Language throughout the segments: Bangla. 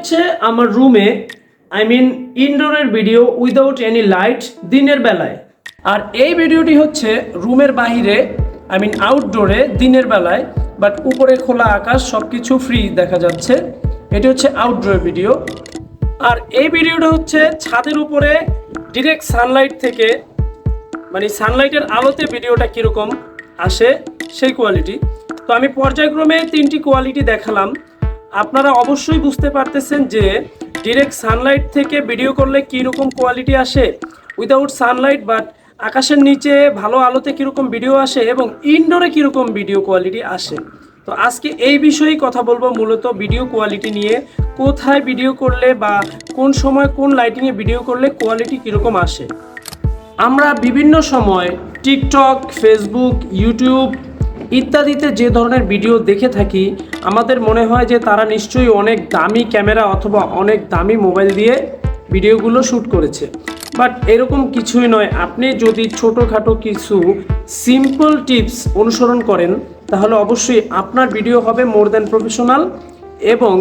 হচ্ছে আমার রুমে আই মিন ইনডোরের ভিডিও উইদাউট এনি লাইট দিনের বেলায়। আর এই ভিডিওটি হচ্ছে রুমের বাইরে আই মিন আউটডোরে দিনের বেলায় বাট উপরে খোলা আকাশ সব কিছু ফ্রি দেখা যাচ্ছে। এটি হচ্ছে আউটডোর ভিডিও আর এই ভিডিওটা হচ্ছে ছাদের উপরে ডিরেক্ট সানলাইট থেকে মানে সানলাইটের আলোতে ভিডিওটা কীরকম আসে, সেই কোয়ালিটি তো আমি পর্যায়ক্রমে তিনটি কোয়ালিটি দেখালাম। আপনারা অবশ্যই বুঝতে পারতেছেন যে ডিরেক্ট সানলাইট থেকে ভিডিও করলে কীরকম কোয়ালিটি আসে। উইদাউট সানলাইট বাট আকাশের নিচে ভালো আলোতে কীরকম ভিডিও আসে এবং ইনডোরে কীরকম ভিডিও কোয়ালিটি আসে। তো আজকে এই বিষয়েই কথা বলব মূলত ভিডিও কোয়ালিটি নিয়ে। কোথায় ভিডিও করলে বা কোন সময় কোন লাইটিংয়ে ভিডিও করলে কোয়ালিটি কীরকম আসে। আমরা বিভিন্ন সময় টিকটক ফেসবুক ইউটিউব ইত্যাদিতে যে ধরনের ভিডিও দেখে থাকি, আমাদের মনে হয় যে তারা নিশ্চয়ই অনেক দামি ক্যামেরা অথবা অনেক দামি মোবাইল দিয়ে ভিডিওগুলো শ্যুট করেছে। বাট এরকম কিছুই নয়। আপনি যদি ছোটোখাটো কিছু সিম্পল টিপস অনুসরণ করেন, তাহলে অবশ্যই আপনার ভিডিও হবে মোর দ্যান প্রফেশনাল এবং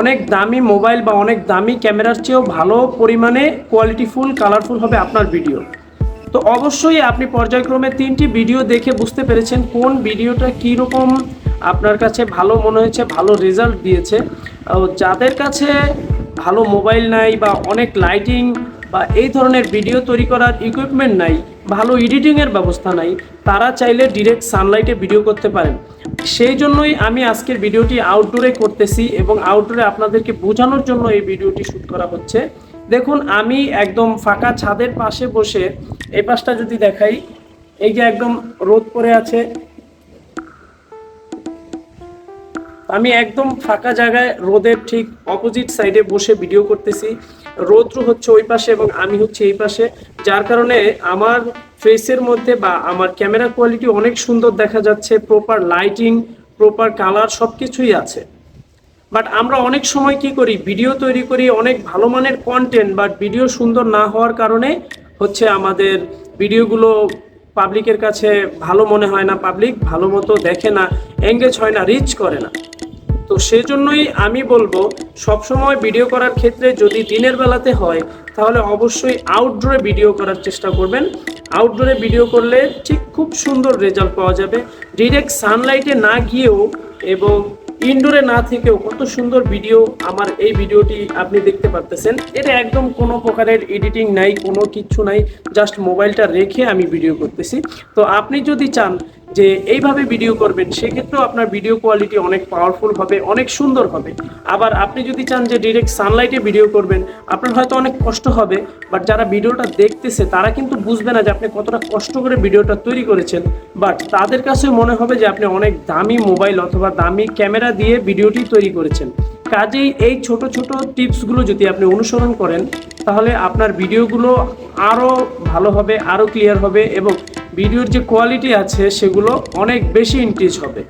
অনেক দামি মোবাইল বা অনেক দামি ক্যামেরার চেয়েও ভালো পরিমাণে কোয়ালিটিফুল কালারফুল হবে আপনার ভিডিও। তো অবশ্যই আপনি পর্যায়ক্রমে তিনটি ভিডিও দেখে বুঝতে পেরেছেন কোন ভিডিওটা কীরকম আপনার কাছে ভালো মনে হয়েছে, ভালো রেজাল্ট দিয়েছে। যাদের কাছে ভালো মোবাইল নাই বা অনেক লাইটিং বা এই ধরনের ভিডিও তৈরি করার ইকুইপমেন্ট নাই, ভালো এডিটিংয়ের ব্যবস্থা নাই, তারা চাইলে ডিরেক্ট সানলাইটে ভিডিও করতে পারেন। সেই জন্যই আমি আজকের ভিডিওটি আউটডোরে করতেছি এবং আউটডোরে আপনাদেরকে বোঝানোর জন্য এই ভিডিওটি শ্যুট করা হচ্ছে। দেখুন, আমি একদম ফাঁকা ছাদের পাশে বসে এই পাশটা যদি দেখাই, এই যে একদম রোদ পড়ে আছে, আমি একদম ফাঁকা জায়গায় রোদের ঠিক অপোজিট সাইডে বসে ভিডিও করতেছি। রৌদ্র হচ্ছে ওই পাশে এবং আমি হচ্ছে এই পাশে, যার কারণে আমার ফেসের মধ্যে বা আমার ক্যামেরা কোয়ালিটি অনেক সুন্দর দেখা যাচ্ছে প্রপার লাইটিং প্রপার কালার সব কিছুই আছে। বাট আমরা অনেক সময় কি করি? ভিডিও তৈরি করি, অনেক ভালো মানের কন্টেন্ট বাট ভিডিও সুন্দর না হওয়ার কারণে হচ্ছে আমাদের ভিডিওগুলো পাবলিকের কাছে ভালো মনে হয় না পাবলিক ভালো মতো দেখে না এঙ্গেজ হয় না রিচ করে না। তো সেজন্যই আমি বলব, সবসময় ভিডিও করার ক্ষেত্রে যদি দিনের বেলাতে হয়, তাহলে অবশ্যই আউটডোরে ভিডিও করার চেষ্টা করবেন। আউটডোরে ভিডিও করলে ঠিক খুব সুন্দর রেজাল্ট পাওয়া যাবে। ডিরেক্ট সানলাইটে না গিয়েও এবং ইনডোরে না থেকেও কত সুন্দর ভিডিও আমার এই ভিডিওটি আপনি দেখতে পারতেছেন। এটা একদম কোনো প্রকারের এডিটিং নাই, কোনো কিছু নাই, জাস্ট মোবাইলটা রেখে আমি ভিডিও করতেছি। তো আপনি যদি চান যে এইভাবে ভিডিও করবেন, সেক্ষেত্রেও আপনার ভিডিও কোয়ালিটি অনেক পাওয়ারফুল হবে, অনেক সুন্দর হবে। আবার আপনি যদি চান যে ডিরেক্ট সানলাইটে ভিডিও করবেন, আপনার হয়তো অনেক কষ্ট হবে বাট যারা ভিডিওটা দেখতেছে, তারা কিন্তু বুঝবে না যে আপনি কতটা কষ্ট করে ভিডিওটা তৈরি করেছেন। বাট তাদের কাছে মনে হবে যে আপনি অনেক দামি মোবাইল অথবা দামি ক্যামেরা দিয়ে ভিডিওটি তৈরি করেছেন। কাজেই এই ছোট ছোট টিপসগুলো যদি আপনি অনুসরণ করেন, তাহলে আপনার ভিডিওগুলো আরও ভালো হবে আরও ক্লিয়ার হবে এবং ভিডিওর যে কোয়ালিটি আছে সেগুলো অনেক বেশি ইনক্রিজ হবে।